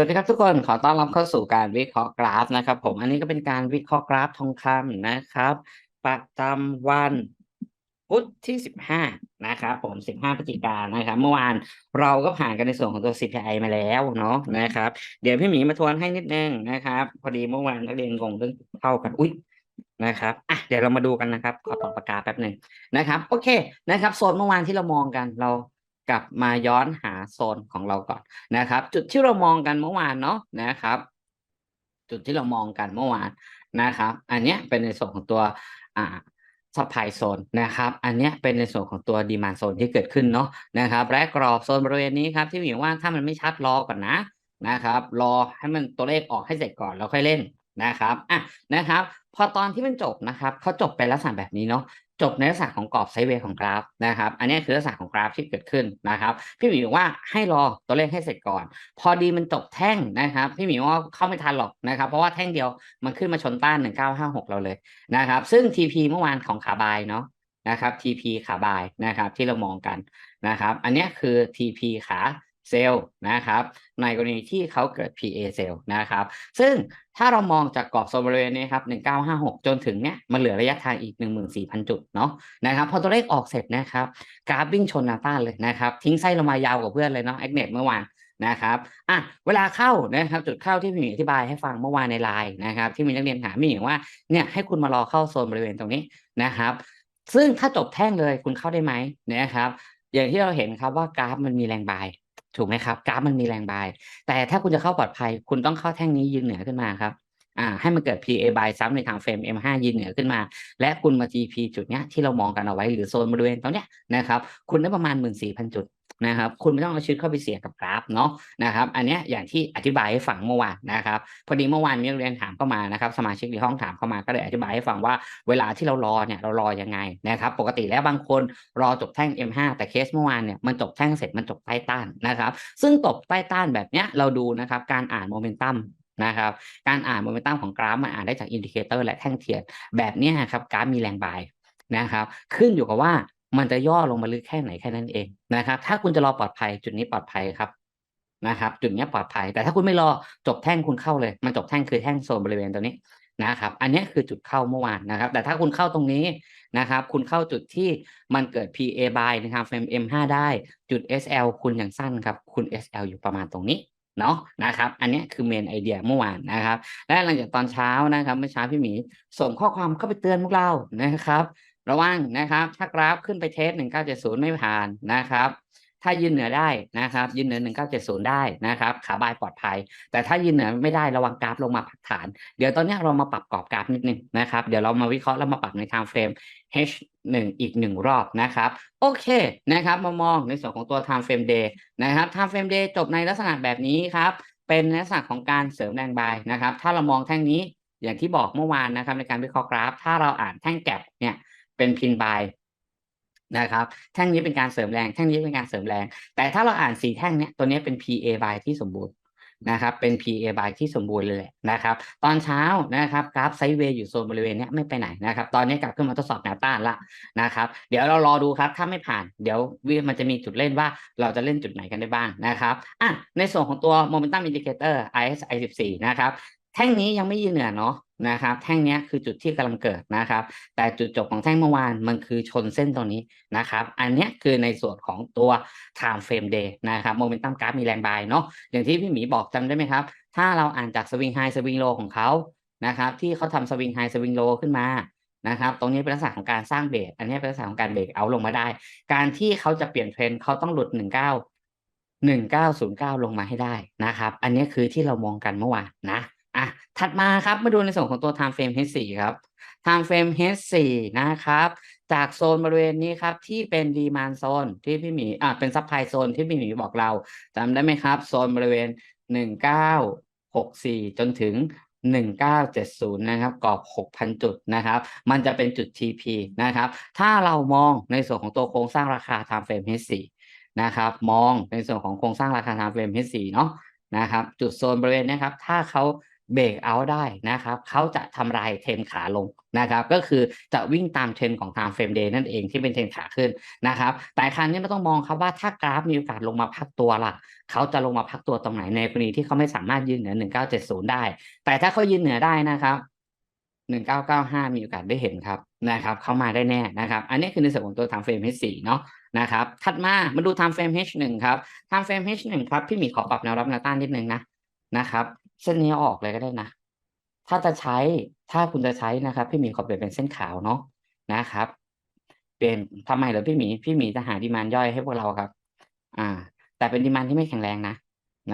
วัสดีครับทุกคนขอต้อนรับเข้าสู่การวิเคราะห์กราฟนะครับ ผมอันนี้ก็เป็นการวิเคราะห์กราฟทองคำนะครับ ประจำวันพุธที่สิบห้านะครับผมสิบห้าพฤศจิกายนนะครับ เมื่อวานเราก็ผ่านกันในส่วนของตัว CPI มาแล้วเนาะนะครับ เดี๋ยวพี่หมีมาทวนให้นิดนึงนะครับ พอดีเมื่อวานนักเรียนงงเรื่องเข้ากันอุ้ยนะครับอะเดี๋ยวเรามาดูกันนะครับขอต่อปากกาแป๊บหนึ่งนะครับ โอเคนะครับโซนเมื่อวานที่เรามองกันเรา กลับมาย้อนหาโซนของเราก่อนนะครับ จุดที่เรามองกันเมื่อวานเนาะนะครับ จุดที่เรามองกันเมื่อวานนะครับ อันเนี้ยเป็นในส่วนของตัวอ่าซัพพลายโซนนะครับ อันนี้เป็นในส่วนของตัวดีมานโซนที่เกิดขึ้นเนาะนะครับและกรอบโซนบริเวณนี้ครับที่หมีว่าถ้ามันไม่ชัดรอก่อนนะนะครับ รอให้มันตัวเลขออกให้เสร็จก่อนแล้วค่อยเล่นนะครับอะนะครับ พอตอนที่มันจบนะครับเขาจบเป็นลักษณะแบบนี้เนาะ จบในลักษณะของกรอบไซด์เวย์ของกราฟนะครับ อันนี้คือลักษณะของกราฟที่เกิดขึ้นนะครับ พี่หมีบอกว่าให้รอตัวเลขให้เสร็จก่อน พอดีมันจบแท่งนะครับ พี่หมีว่าเข้าไม่ทันหรอกนะครับ เพราะว่าแท่งเดียวมันขึ้นมาชนต้าน 1956 เราเลยนะครับ ซึ่ง TP เมื่อวานของขาบายเนาะนะครับ TP ขาบายนะครับที่เรามองกันนะครับ อันนี้คือ TP ขา เซลล์นะครับ ในกรณีที่เขาเกิด PA เซลล์นะครับ ซึ่งถ้าเรามองจากกรอบโซนบริเวณนี้ครับ 1956 จนถึงเนี้ยมันเหลือระยะทางอีก 14,000 จุดเนาะนะครับ พอตัวเลขออกเสร็จนะครับ กราฟวิ่งชนแนาต้านเลยนะครับ ทิ้งไส้ลงมายาวกว่าเพื่อนเลยเนาะแอคเน็ตเมื่อวานนะครับอะเวลาเข้านะครับจุดเข้าที่พี่หมีอธิบายให้ฟังเมื่อวานในไลน์นะครับที่มีนักเรียนถามพี่หมีว่าเนี่ยให้คุณมารอเข้าโซนบริเวณตรงนี้นะครับ ซึ่งถ้าจบแท่งเลยคุณเข้าได้ไหมนะครับอย่างที่เราเห็นครับว่ากราฟมันมีแรงบาย ถูกไหมครับกราฟมันมีแรงบาย แต่ถ้าคุณจะเข้าปลอดภัย คุณต้องเข้าแท่งนี้ยืนเหนือขึ้นมาครับอ่าให้มันเกิด PA by ซ้ำในทางเฟรม M5 ยืนเหนือขึ้นมา และคุณมา GP จุดเนี้ยที่เรามองกันเอาไว้หรือโซนบริเวณตรงเนี้ยนะครับคุณได้ประมาณ 14,000 จุด นะครับ คุณไม่ต้องเอาชีวิตเข้าไปเสียกับกราฟเนาะนะครับ อันเนี้ยอย่างที่อธิบายให้ฟังเมื่อวานนะครับ พอดีเมื่อวานมีนักเรียนถามเข้ามานะครับ สมาชิกในห้องถามเข้ามาก็เลยอธิบายให้ฟังว่าเวลาที่เรารอเนี่ยเรารอยังไงนะครับ ปกติแล้วบางคนรอจบแท่ง M5 แต่เคสเมื่อวานเนี่ยมันจบแท่งเสร็จมันจบใต้ต้านนะครับ ซึ่งตบใต้ต้านแบบเนี้ยเราดูนะครับการอ่านโมเมนตัมนะครับการอ่านโมเมนตัมของกราฟมันอ่านได้จากอินดิเคเตอร์และแท่งเทียนแบบนี้ครับกราฟมีแรงบายนะครับ ขึ้นอยู่กับว่า มันจะย่อลงมาลึกแค่ไหนแค่นั้นเองนะครับ ถ้าคุณจะรอปลอดภัยจุดนี้ปลอดภัยครับนะครับ จุดนี้ปลอดภัย แต่ถ้าคุณไม่รอจบแท่งคุณเข้าเลย มันจบแท่งคือแท่งโซนบริเวณตรงนี้นะครับ อันนี้คือจุดเข้าเมื่อวานนะครับ แต่ถ้าคุณเข้าตรงนี้นะครับ คุณเข้าจุดที่มันเกิด PA by นะครับเฟรม M5 ได้จุด SL คุณอย่างสั้นครับ คุณ SL อยู่ประมาณตรงนี้เนาะนะครับ อันนี้คือเมนไอเดียเมื่อวานนะครับ และหลังจากตอนเช้านะครับเมื่อเช้าพี่หมีส่งข้อความเข้าไปเตือนพวกเรานะครับ ระวังนะครับ ถ้ากราฟขึ้นไปเทส 1970 ไม่ผ่านนะครับ ถ้ายืนเหนือได้นะครับ ยืนเหนือ 1970 ได้นะครับ ขาบายปลอดภัย แต่ถ้ายืนเหนือไม่ได้ระวังกราฟลงมาพักฐาน เดี๋ยวตอนนี้เรามาปรับกรอบกราฟนิดนึงนะครับ เดี๋ยวเรามาวิเคราะห์แล้วมาปรับในทางเฟรม H1 อีกหนึ่งรอบนะครับ โอเคนะครับ มามองในส่วนของตัว time frame day นะครับ time frame day จบในลักษณะแบบนี้ครับ เป็นลักษณะของการเสริมแรงบายนะครับ ถ้าเรามองแท่งนี้อย่างที่บอกเมื่อวานนะครับในการวิเคราะห์กราฟ ถ้าเราอ่านแท่งแก็บเนี่ย เป็นพินบายนะครับ แท่งนี้เป็นการเสริมแรง แท่งนี้เป็นการเสริมแรง แต่ถ้าเราอ่านสี่แท่งเนี้ยตัวนี้เป็น PA by ที่สมบูรณ์นะครับ เป็น PA by ที่สมบูรณ์เลยแหละนะครับ ตอนเช้านะครับกราฟไซด์เวย์อยู่โซนบริเวณนี้ไม่ไปไหนนะครับ ตอนนี้กลับขึ้นมาทดสอบแนวต้านละนะครับ เดี๋ยวเรารอดูครับ ถ้าไม่ผ่าน เดี๋ยวมันจะมีจุดเล่นว่าเราจะเล่นจุดไหนกันได้บ้างนะครับ อะ ในส่วนของตัว Momentum Indicator RSI 14 นะครับ แท่งนี้ยังไม่ยืนเหนือเนาะ นะครับ แท่งนี้คือจุดที่กำลังเกิดนะครับ แต่จุดจบของแท่งเมื่อวานมันคือชนเส้นตรงนี้นะครับ อันนี้คือในส่วนของตัว time frame day นะครับ momentum graph มีแรงบายเนาะอย่างที่พี่หมีบอกจำได้ไหมครับ ถ้าเราอ่านจาก swing high swing low ของเขานะครับที่เขาทำ swing high swing low ขึ้นมานะครับตรงนี้เป็นลักษณะของการสร้างเบรกอันนี้เป็นลักษณะของการเบรกเอาลงมาได้ การที่เขาจะเปลี่ยนเทรนเขาต้องหลุด 19 1909 ลงมาให้ได้นะครับ อันนี้คือที่เรามองกันเมื่อวานนะ อะถัดมาครับมาดูในส่วนของตัว time frame H4 ครับ time frame H4 นะครับ จากโซนบริเวณนี้ครับ ที่เป็น demand zone ที่พี่หมีอะเป็น supply zone ที่พี่หมีบอกเราจำได้ไหมครับ โซนบริเวณ 1964 จนถึง 1970 นะครับกรอบ 6,000 จุดนะครับ มันจะเป็นจุด TP นะครับ ถ้าเรามองในส่วนของตัวโครงสร้างราคา time frame H4 นะครับ มองในส่วนของโครงสร้างราคา time frame H4 เนาะนะครับ จุดโซนบริเวณนี้ครับ ถ้าเขา เบรกเอาได้นะครับเขาจะทำลายเทรนขาลงนะครับ ก็คือจะวิ่งตามเทรนของ time frame day นั่นเองที่เป็นเทรนขาขึ้นนะครับ แต่ครั้งนี้เราต้องมองครับว่าถ้ากราฟมีโอกาสลงมาพักตัวล่ะเขาจะลงมาพักตัวตรงไหนในกรณีที่เขาไม่สามารถยืนเหนือ 1970 ได้ แต่ถ้าเขายืนเหนือได้นะครับ1995 มีโอกาสได้เห็นครับนะครับ เข้ามาได้แน่นะครับ อันนี้คือในส่วนของตัว time frame H4 เนาะนะครับถัดมามาดู time frame H1 ครับ time frame H1 ครับพี่หมีขอปรับแนวรับแนวต้านนิดนึงนะนะครับ เส้นนี้อออกเลยก็ได้นะ ถ้าจะใช้ถ้าคุณจะใช้นะครับ พี่หมีขอเปลี่ยนเป็นเส้นขาวเนาะนะครับ เปลี่ยนทำไมเหรอพี่หมีพี่หมีจะหาดีมานย่อยให้พวกเราครับ อ่า แต่เป็นดีมานที่ไม่แข็งแรงนะ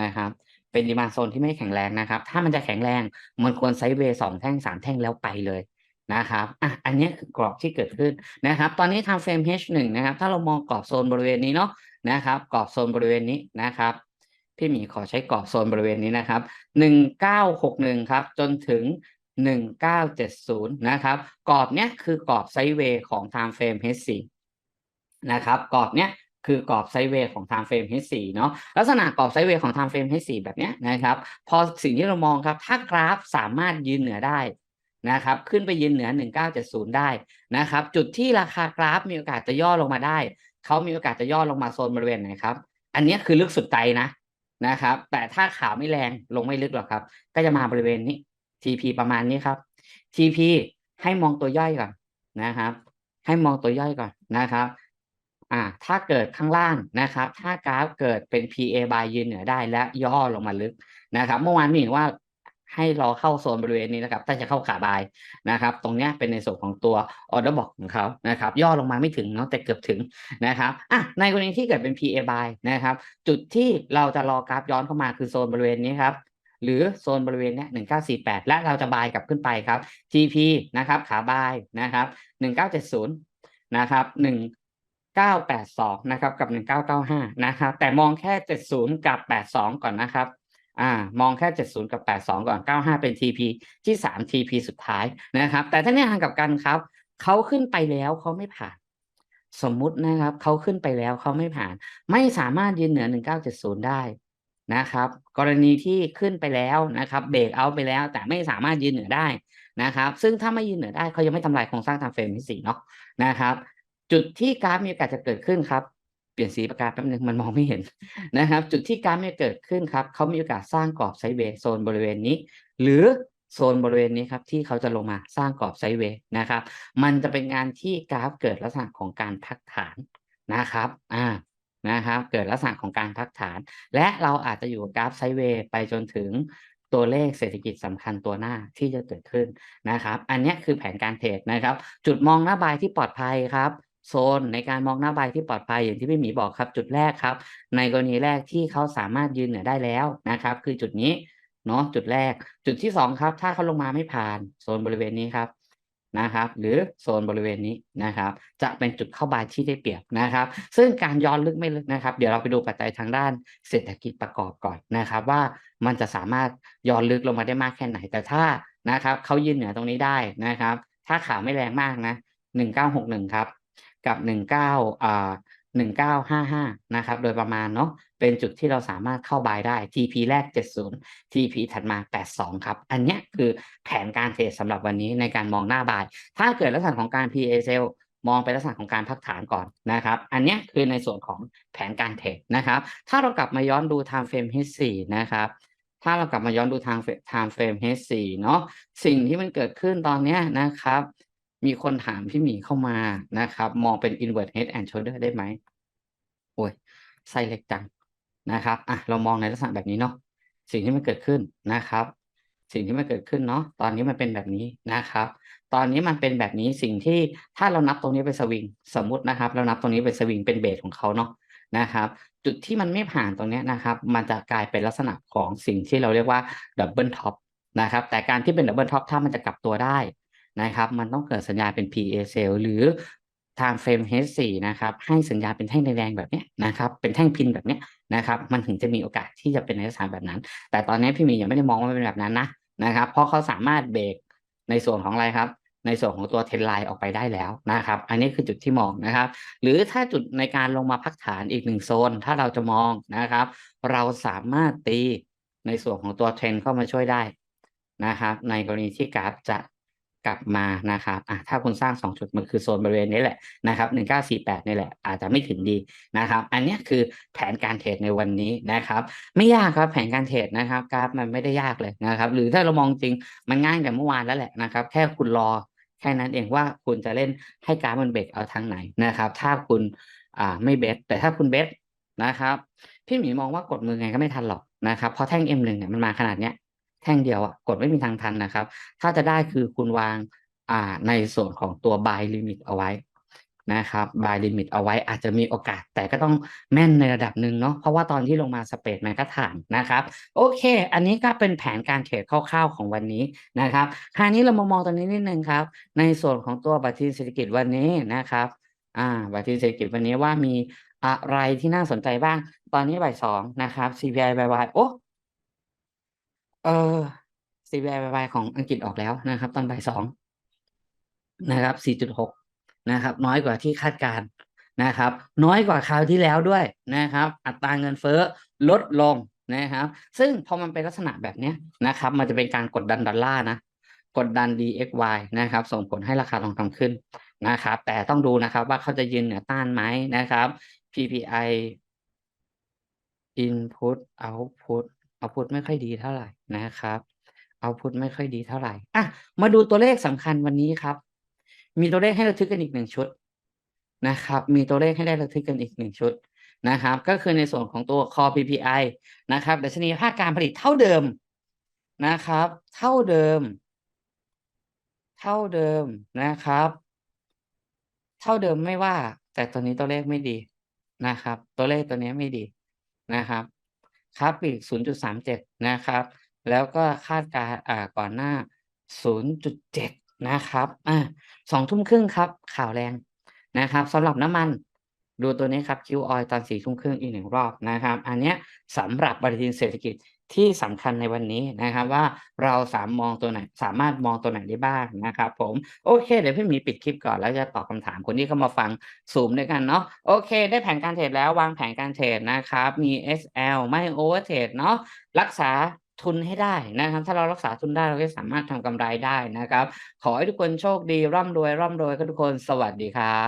นะครับ เป็นดีมานโซนที่ไม่แข็งแรงนะครับ ถ้ามันจะแข็งแรงมันควรไซด์เวย์สองแท่งสามแท่งแล้วไปเลยนะครับอะอันนี้คือกรอบที่เกิดขึ้นนะครับ ตอนนี้ทำเฟรม H1 นะครับ ถ้าเรามองกรอบโซนบริเวณนี้เนาะนะครับ กรอบโซนบริเวณนี้นะครับ พี่หมีขอใช้กรอบโซนบริเวณนี้นะครับหนึ่งเก้าหกหนึ่งครับ จนถึงหนึ่งเก้าเจ็ดศูนะครับ กรอบเนี้ยคือกรอบไซด์เวย์ของ time frame H4 นะครับ กรอบเนี้ยคือกรอบไซด์เวย์ของ time frame H4 เนาะลักษณะกรอบไซด์เวย์ของ time frame H4 แบบเนี้ยนะครับ พอสิ่งที่เรามองครับ ถ้ากราฟสามารถยืนเหนือได้นะครับขึ้นไปยืนเหนือ 1970 ได้นะครับ จุดที่ราคากราฟมีโอกาสจะย่อลงมาได้ เขามีโอกาสจะย่อลงมาโซนบริเวณไหนครับ อันเนี้ยคือลึกสุดใจนะ นะครับ แต่ถ้าขาวไม่แรงลงไม่ลึกหรอกครับ ก็จะมาบริเวณนี้ TP ประมาณนี้ครับ TP ให้มองตัวย่อยก่อนนะครับ ให้มองตัวย่อยก่อนนะครับอ่าถ้าเกิดข้างล่างนะครับ ถ้ากราฟเกิดเป็น PA by ยืนเหนือได้และย่อลงมาลึกนะครับ เมื่อวานมีเห็นว่า ให้รอเข้าโซนบริเวณนี้นะครับ ถ้าจะเข้าขาบายนะครับ ตรงนี้เป็นในส่วนของตัวออเดอร์บอกของเขานะครับ ย่อลงมาไม่ถึงเนาะแต่เกือบถึงนะครับอะในกรณีที่เกิดเป็น PA by นะครับ จุดที่เราจะรอกราฟย้อนเข้ามาคือโซนบริเวณนี้ครับหรือโซนบริเวณเนี้ย1948และเราจะบายกลับขึ้นไปครับ TP นะครับ ขาบายนะครับ1970นะครับ1982 นะครับ กับ 1995 นะครับ แต่มองแค่ 70 กับ 82 ก่อนนะครับ อ่ามองแค่ 70 กับ 82 ก่อน 95 เป็น TP ที่ 3 TP สุดท้ายนะครับ แต่ถ้าในทางกับกันครับ เขาขึ้นไปแล้วเขาไม่ผ่าน สมมุตินะครับ เขาขึ้นไปแล้วเขาไม่ผ่าน ไม่สามารถยืนเหนือ 1970 ได้นะครับ กรณีที่ขึ้นไปแล้วนะครับเบรกเอาไปแล้ว แต่ไม่สามารถยืนเหนือได้นะครับ ซึ่งถ้าไม่ยืนเหนือได้เขายังไม่ทำลายโครงสร้างตามเฟรมที่สี่เนาะนะครับ จุดที่กราฟมีโอกาสจะเกิดขึ้นครับ เปลี่ยนสีปากกาแป๊บนึงมันมองไม่เห็นนะครับ จุดที่การาฟมีเกิดขึ้นครับเขามีโอกาสสร้างกรอบไซเวย์โซนบริเวณนี้ หรือโซนบริเวณนี้ครับที่เขาจะลงมาสร้างกรอบไซเวย์นะครับ มันจะเป็นงานที่กราฟเกิดลักษณะของการพักฐานนะครับอ่านะครับ เกิดลักษณะของการพักฐาน และเราอาจจะอยู่กราฟไซเวย์ไปจนถึงตัวเลขเศรษฐกิจสำคัญตัวหน้าที่จะเกิดขึ้นนะครับ อันนี้คือแผนการเทรดนะครับ จุดมองหน้าบายที่ปลอดภัยครับ โซนในการมองหน้าใบที่ปลอดภัยอย่างที่พี่หมีบอกครับ จุดแรกครับ ในกรณีแรกที่เขาสามารถยืนเหนือได้แล้วนะครับ คือจุดนี้เนาะจุดแรก จุดที่สองครับ ถ้าเขาลงมาไม่ผ่านโซนบริเวณนี้ครับนะครับ หรือโซนบริเวณนี้นะครับ จะเป็นจุดเข้าบายที่ได้เปรียบนะครับ ซึ่งการย้อนลึกไม่ลึกนะครับ เดี๋ยวเราไปดูปัจจัยทางด้านเศรษฐกิจประกอบก่อนนะครับ ว่ามันจะสามารถย้อนลึกลงมาได้มากแค่ไหน แต่ถ้านะครับเขายืนเหนือตรงนี้ได้นะครับ ถ้าข่าวไม่แรงมากนะหนึ่งเก้าหกหนึ่งครับ กับหนึ่งเก้าอ่าหนึ่งเก้าห้าห้านะครับ โดยประมาณเนาะ เป็นจุดที่เราสามารถเข้าบายได้ TP แรก 70 TP ถัดมา 82 ครับ อันนี้คือแผนการเทรดสำหรับวันนี้ในการมองหน้าบาย ถ้าเกิดลักษณะของการ PA sell มองไปลักษณะของการพักฐานก่อนนะครับ อันนี้คือในส่วนของแผนการเทรดนะครับ ถ้าเรากลับมาย้อนดู time frame H4 นะครับ ถ้าเรากลับมาย้อนดูทาง time frame H4 เนาะ สิ่งที่มันเกิดขึ้นตอนนี้นะครับ มีคนถามพี่หมีเข้ามานะครับ มองเป็น invert head and shoulder ได้ไหมโอ้ยไส้เล็กจังนะครับอะเรามองในลักษณะแบบนี้เนาะสิ่งที่มันเกิดขึ้นนะครับ สิ่งที่มันเกิดขึ้นเนาะตอนนี้มันเป็นแบบนี้นะครับ ตอนนี้มันเป็นแบบนี้สิ่งที่ถ้าเรานับตรงนี้เป็นสวิงสมมุตินะครับ เรานับตรงนี้เป็นสวิงเป็นเบสของเขาเนาะนะครับ จุดที่มันไม่ผ่านตรงนี้นะครับ มันจะกลายเป็นลักษณะของสิ่งที่เราเรียกว่าดับเบิลท็อปนะครับแต่การที่เป็นดับเบิลท็อปถ้ามันจะกลับตัวได้ นะครับ มันต้องเกิดสัญญาณเป็น PA cell หรือ time frame H4 นะครับ ให้สัญญาณเป็นแท่งแดงๆแบบนี้นะครับ เป็นแท่งพินแบบนี้นะครับ มันถึงจะมีโอกาสที่จะเป็นในลักษณะแบบนั้น แต่ตอนนี้พี่มียังไม่ได้มองว่าเป็นแบบนั้นนะนะครับ เพราะเขาสามารถเบรกในส่วนของอะไรครับ ในส่วนของตัวเทรนไลน์ออกไปได้แล้วนะครับ อันนี้คือจุดที่มองนะครับ หรือถ้าจุดในการลงมาพักฐานอีกหนึ่งโซน ถ้าเราจะมองนะครับ เราสามารถตีในส่วนของตัวเทรนเข้ามาช่วยได้นะครับ ในกรณีที่กราฟจะ กลับมานะครับอะถ้าคุณสร้าง 2 จุดมันคือโซนบริเวณนี้แหละนะครับ1948นี่แหละ อาจจะไม่ถึงดีนะครับ อันนี้คือแผนการเทรดในวันนี้นะครับ ไม่ยากครับแผนการเทรดนะครับกราฟมันไม่ได้ยากเลยนะครับ หรือถ้าเรามองจริงมันง่ายแต่เมื่อวานแล้วแหละนะครับ แค่คุณรอแค่นั้นเองว่าคุณจะเล่นให้กราฟมันเบรกเอาทางไหนนะครับ ถ้าคุณอ่าไม่เบสแต่ถ้าคุณเบสนะครับ พี่หมีมองว่ากดมือไงก็ไม่ทันหรอกนะครับเพราะแท่ง M1 เนี่ยมันมาขนาดเนี้ย แท่งเดียวอะกดไม่มีทางทันนะครับ ถ้าจะได้คือคุณวางอ่าในส่วนของตัว buy limit เอาไว้นะครับ buy limit เอาไว้อาจจะมีโอกาส แต่ก็ต้องแม่นในระดับหนึ่งเนาะเพราะว่าตอนที่ลงมาสเปดมันก็ถ่านนะครับ โอเค อันนี้ก็เป็นแผนการเทรดคร่าวๆของวันนี้นะครับคราวนี้เรามามองตัวนี้นิดนึงครับ ในส่วนของตัวบัตรทีเศรษฐกิจวันนี้นะครับอ่าบัตรทีเศรษฐกิจวันนี้ว่ามีอะไรที่น่าสนใจบ้าง ตอนนี้บ่ายสองนะครับ CPI บายโอ้ เออ CPI บายของอังกฤษออกแล้วนะครับ ตอนบ่ายสองนะครับ 4.6 นะครับ น้อยกว่าที่คาดการณ์นะครับ น้อยกว่าคราวที่แล้วด้วยนะครับ อัตราเงินเฟ้อลดลงนะครับ ซึ่งพอมันเป็นลักษณะแบบเนี้ยนะครับ มันจะเป็นการกดดันดอลลาร์นะกดดัน DXY นะครับ ส่งผลให้ราคาทองคำขึ้นนะครับ แต่ต้องดูนะครับว่าเขาจะยืนเหนือต้านไหมนะครับ PPI input output output ไม่ค่อยดีเท่าไหร่นะครับ output ไม่ค่อยดีเท่าไหร่อะมาดูตัวเลขสำคัญวันนี้ครับ มีตัวเลขให้ระทึกกันอีกหนึ่งชุดนะครับ มีตัวเลขให้ได้ระทึกกันอีกหนึ่งชุดนะครับ ก็คือในส่วนของตัว core PPI นะครับดัชนีภาคการผลิตเท่าเดิมนะครับ เท่าเดิม เท่าเดิมนะครับ เท่าเดิมไม่ว่า แต่ตัวนี้ตัวเลขไม่ดีนะครับ ตัวเลขตัวนี้ไม่ดีนะครับ ครับปีก 0.37 นะครับ แล้วก็คาดการอ่าก่อนหน้า 0.7 นะครับอ่าสองทุ่มครึ่งครับ ข่าวแรงนะครับสำหรับน้ำมันดูตัวนี้ครับคิวออยตอนสี่ทุ่มครึ่งอีกหนึ่งรอบนะครับ อันเนี้ยสำหรับปฏิทินเศรษฐกิจ ที่สำคัญในวันนี้นะครับว่าเราสามมองตัวไหนสามารถมองตัวไหนได้บ้างนะครับผมโอเค เดี๋ยวพี่มีปิดคลิปก่อนแล้วจะตอบคำถามคนที่เข้ามาฟังซูมด้วยกันเนาะโอเค ได้แผนการเทรดแล้ววางแผนการเทรดนะครับมี SL ไม่โอเวอร์เทรดเนาะรักษาทุนให้ได้นะครับ ถ้าเรารักษาทุนได้เราก็สามารถทำกำไรได้นะครับ ขอให้ทุกคนโชคดีร่ำรวยร่ำรวยกันทุกคนสวัสดีครับ